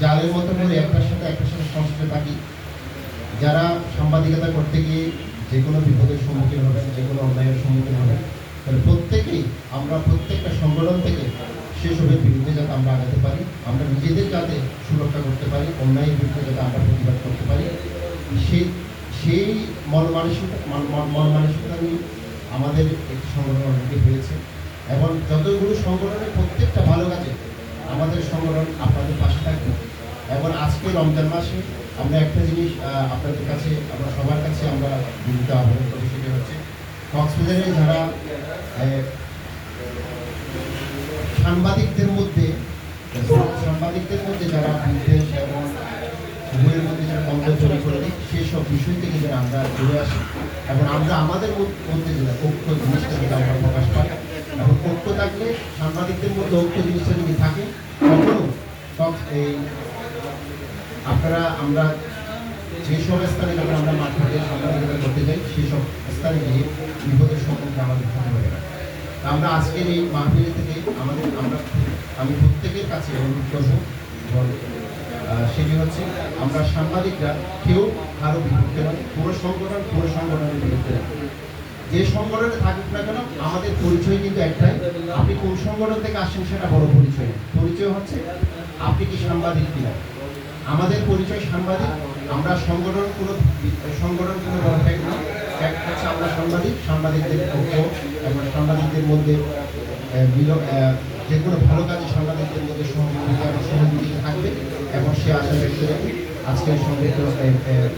জালের মতো করে একটার সাথে একটার সাথে সংশ্লিষ্ট থাকি, যারা সাংবাদিকতা করতে গিয়ে যে কোনো বিপদের সম্মুখীন হবেন যে কোনো অন্যায়ের সম্মুখীন হবেন তাহলে প্রত্যেকেই আমরা প্রত্যেকটা সংগঠন থেকে সেসবের বিরুদ্ধে যাতে আমরা আগাতে পারি, আমরা নিজেদের যাতে সুরক্ষা করতে পারি, অন্যায়ের বিরুদ্ধে যাতে আমরা প্রতিবাদ করতে পারি, সেই সেই মন মানসিকতা, মন- মন- মন মানসিকতা নিয়ে আমাদের একটি সংগঠন অলরেডি হয়েছে। এবং যতগুলো সংগঠনের প্রত্যেকটা ভালো কাজে আমাদের সংগঠন আপনাদের পাশে থাকবে এবং আজকে রমজান মাসে আমরা একটা জিনিস আপনাদের কাছে, আমরা সবার কাছে আমরা বিরুদ্ধে আহ্বান করি, সেটা হচ্ছে কক্সবাজারে যারা সাংবাদিকদের মধ্যে সাংবাদিকদের মধ্যে যারা বিদ্বেষ এবং উভয়ের মধ্যে যারা দ্বন্দ্ব তৈরি করে দেয় সেই সব বিষয় থেকে যেন আমরা দূরে আসি। এবং আমরা আমাদের মধ্য- যেটা ঐক্য জিনিসটা যেটা আমরা প্রকাশ পাই। এবং ঐক্য থাকলে সাংবাদিকদের মধ্যে ঐক্য জিনিসটা যদি থাকে তখন এই আপনারা, আমরা যেসব স্থানে যখন আমরা মাঠ সাংবাদিকতা করতে যাই সেই সব স্থানে গিয়ে বিপদের সম্মুখীন আমাদের হতে পারে না আমরা আজকের এই মাহফিল থেকে আমাদের, আমরা আমি প্রত্যেকের কাছে অনুরোধ করব সেটি হচ্ছে আমরা সাংবাদিকরা কেউ কারও বিরুদ্ধে নয়, পুরো সংগঠন, পুরো সংগঠনের বিরুদ্ধে। যে সংগঠনে থাকুক না কেন, আমাদের পরিচয় কিন্তু একটাই, আপনি কোন সংগঠন থেকে আসেন সেটা বড় পরিচয় পরিচয় হচ্ছে আপনি কি সাংবাদিক কিনা। আমাদের পরিচয় সাংবাদিক, আমরা সংগঠন কোনো সংগঠন কোনো ফ্যাক্ট না ফ্যাক্ট হচ্ছে আমরা সাংবাদিক, সাংবাদিকদের পক্ষ, এবং সাংবাদিকদের মধ্যে যে কোনো ভালো কাজে সাংবাদিকদের মধ্যে সহযোগিতা এবং সহযোগিতা থাকবে, এবং সে আশা ব্যক্ত আজকের হাফেজ।